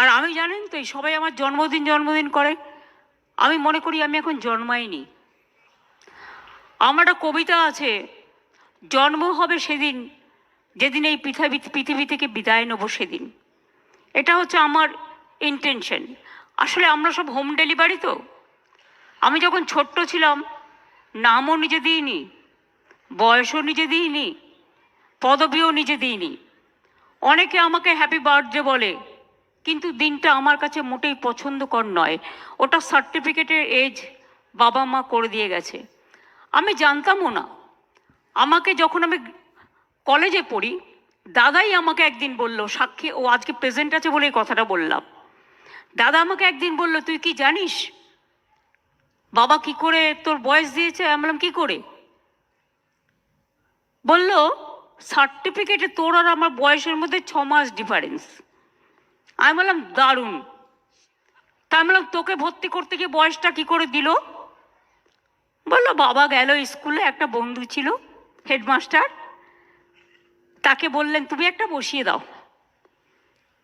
আর আমি জানেন তো সবাই আমার জন্মদিন জন্মদিন করে। আমি মনে করি আমি এখন জন্মাইনি। আমার একটা কবিতা আছে, জন্ম হবে সেদিন, যেদিন এই পৃথিবী পৃথিবী থেকে বিদায় নেব সেদিন। এটা হচ্ছে আমার ইন্টেনশন আসলে আমরা সব হোম ডেলিভারি তো। আমি যখন ছোট্ট ছিলাম, নামও নিজে দিইনি, বয়সও নিজে দিইনি, পদবিও নিজে দিইনি। অনেকে আমাকে হ্যাপি বার্থডে বলে কিন্তু দিনটা আমার কাছে মোটেই পছন্দকর নয়। ওটা সার্টিফিকেটের এজ বাবা মা করে দিয়ে গেছে। আমি জানতামও না। আমাকে যখন আমি কলেজে পড়ি, দাদাই আমাকে একদিন বলল, সাক্ষী, ও আজকে প্রেজেন্ট আছে বলে এই কথাটা বললাম। দাদা আমাকে একদিন বলল, তুই কি জানিস? বাবা কি করে তোর বয়স দিয়েছে? আমি বললাম, কি করে? বলল সার্টিফিকেটে তোর আর আমার বয়সের মধ্যে ছ মাস ডিফারেন্স আমি বললাম, দারুণ। তা আমি বললাম, তোকে ভর্তি করতে গিয়ে বয়সটা কি করে দিল? বলল, বাবা গেল স্কুলে, একটা বন্ধু ছিল, হেডমাস্টার। তাকে বললেন, তুমি একটা বসিয়ে দাও।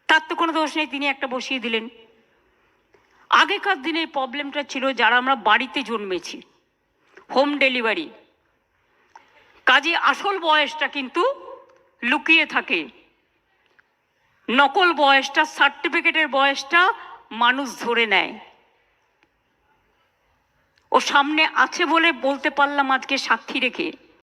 তার তো কোনো দোষ নেই, তিনি একটা বসিয়ে দিলেন। আগেকার দিনে এই প্রবলেমটা ছিল, যারা আমরা বাড়িতে জন্মেছি, হোম ডেলিভারি। কাজে আসল বয়সটা কিন্তু লুকিয়ে থাকে। নকল বয়সটা সার্টিফিকেটের বয়সটা মানুষ ধরে নেয়। ও সামনে আছে বলে বলতে পারলাম আজকে সাক্ষী রেখে।